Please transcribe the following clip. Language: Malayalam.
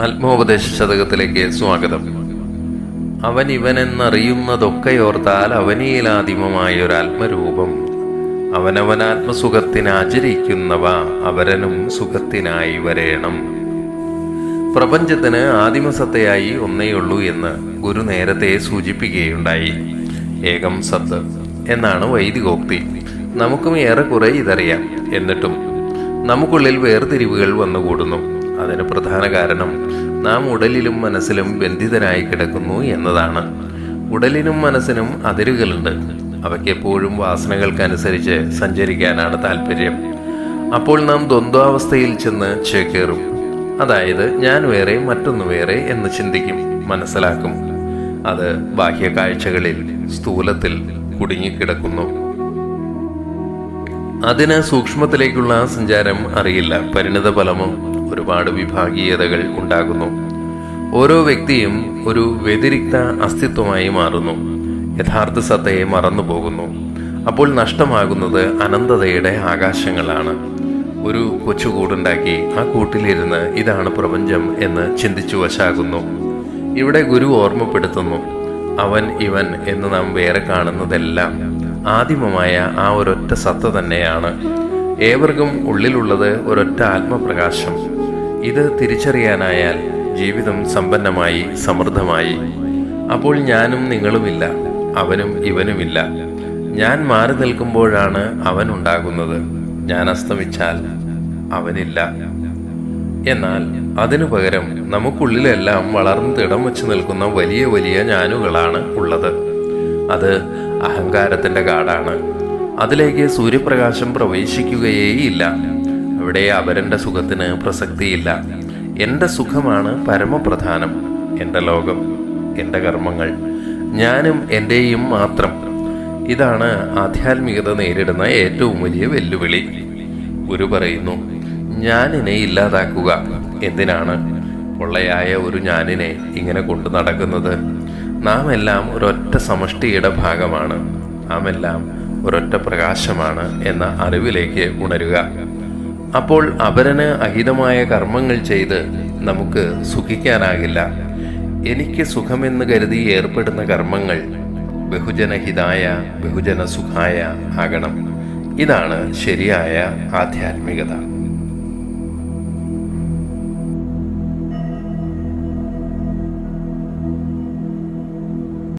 ആത്മോപദേശ ശതകത്തിലേക്ക് സ്വാഗതം. അവൻ ഇവനെന്നറിയുന്നതൊക്കെയോർത്താൽ അവനിയിലാദിമമായ ഒരു ആത്മരൂപം അവനവനാത്മസുഖത്തിനാചരിക്കുന്നവ അവരനും സുഖത്തിനായി വരേണം. പ്രപഞ്ചത്തിന് ആദിമസത്തയായി ഒന്നേയുള്ളൂ എന്ന് ഗുരു നേരത്തെ സൂചിപ്പിക്കുകയുണ്ടായി. ഏകം സത്ത് എന്നാണ് വൈദികോക്തി. നമുക്കും ഏറെക്കുറെ ഇതറിയാം. എന്നിട്ടും നമുക്കുള്ളിൽ വേർതിരിവുകൾ വന്നുകൂടുന്നു. അതിന് പ്രധാന കാരണം നാം ഉടലിലും മനസ്സിലും ബന്ധിതനായി കിടക്കുന്നു എന്നതാണ്. ഉടലിനും മനസ്സിനും അതിരുകളുണ്ട്. അവയ്ക്ക് എപ്പോഴും വാസനകൾക്കനുസരിച്ച് സഞ്ചരിക്കാനാണ് താല്പര്യം അപ്പോൾ നാം ദ്വന്ദ്വാവസ്ഥയിൽ ചെന്ന് ചേക്കേറും. അതായത് ഞാൻ വേറെ മറ്റൊന്ന് വേറെ എന്ന് ചിന്തിക്കും മനസ്സിലാക്കും. അത് ബാഹ്യ കാഴ്ചകളിൽ സ്ഥൂലത്തിൽ കുടുങ്ങിക്കിടക്കുന്നു. അതിന് സൂക്ഷ്മത്തിലേക്കുള്ള സഞ്ചാരം അറിയില്ല. പരിണിത ഫലമോ ഒരുപാട് വിഭാഗീയതകൾ ഉണ്ടാകുന്നു. ഓരോ വ്യക്തിയും ഒരു വ്യതിരിക്ത അസ്തിത്വമായി മാറുന്നു. യഥാർത്ഥ സത്തയെ മറന്നു പോകുന്നു അപ്പോൾ നഷ്ടമാകുന്നത് അനന്തതയുടെ ആകാശങ്ങളാണ്. ഒരു കൊച്ചു കൂടുണ്ടാക്കി ആ കൂട്ടിലിരുന്ന് ഇതാണ് പ്രപഞ്ചം എന്ന് ചിന്തിച്ചു വശാകുന്നു. ഇവിടെ ഗുരു ഓർമ്മപ്പെടുത്തുന്നു. അവൻ ഇവൻ എന്ന് നാം വേറെ കാണുന്നതെല്ലാം ആദിമമായ ആ ഒരൊറ്റ സത്ത തന്നെയാണ്. ഏവർക്കും ഉള്ളിലുള്ളത് ഒരൊറ്റ ആത്മപ്രകാശം. ഇത് തിരിച്ചറിയാനായാൽ ജീവിതം സമ്പന്നമായി സമൃദ്ധമായി. അപ്പോൾ ഞാനും നിങ്ങളുമില്ല അവനും ഇവനുമില്ല. ഞാൻ മാറി നിൽക്കുമ്പോഴാണ് അവൻ ഉണ്ടാകുന്നത്. ഞാൻ അസ്തമിച്ചാൽ അവനില്ല. എന്നാൽ അതിനു പകരം നമുക്കുള്ളിലെല്ലാം വളർന്ന് തിടം വെച്ച് നിൽക്കുന്ന വലിയ വലിയ ഞാനുകളാണ് ഉള്ളത്. അത് അഹങ്കാരത്തിന്റെ കാടാണ്. അതിലേക്ക് സൂര്യപ്രകാശം പ്രവേശിക്കുകയേയില്ല. അവിടെ അവരെ സുഖത്തിന് പ്രസക്തിയില്ല. എന്റെ സുഖമാണ് പരമപ്രധാനം എന്റെ ലോകം എന്റെ കർമ്മങ്ങൾ. ഞാനും എന്റെയും മാത്രം. ഇതാണ് ആധ്യാത്മികത നേരിടുന്ന ഏറ്റവും വലിയ വെല്ലുവിളി. ഗുരു പറയുന്നു ഞാനിനെ ഇല്ലാതാക്കുക. എന്തിനാണ്? പൊള്ളയായ ഒരു ഞാനിനെ ഇങ്ങനെ കൊണ്ടു നടക്കുന്നത്? നാം എല്ലാം ഒരൊറ്റ സമഷ്ടിയുടെ ഭാഗമാണ്. നാം എല്ലാം ഒരൊറ്റ പ്രകാശമാണ് എന്ന അറിവിലേക്ക് ഉണരുക. അപ്പോൾ അപരന് അഹിതമായ കർമ്മങ്ങൾ ചെയ്ത് നമുക്ക് സുഖിക്കാനാകില്ല. എനിക്ക് സുഖമെന്ന് കരുതി ഏർപ്പെടുന്ന കർമ്മങ്ങൾ ബഹുജനഹിതായ ബഹുജന സുഖായ ആകണം. ഇതാണ് ശരിയായ ആധ്യാത്മികത.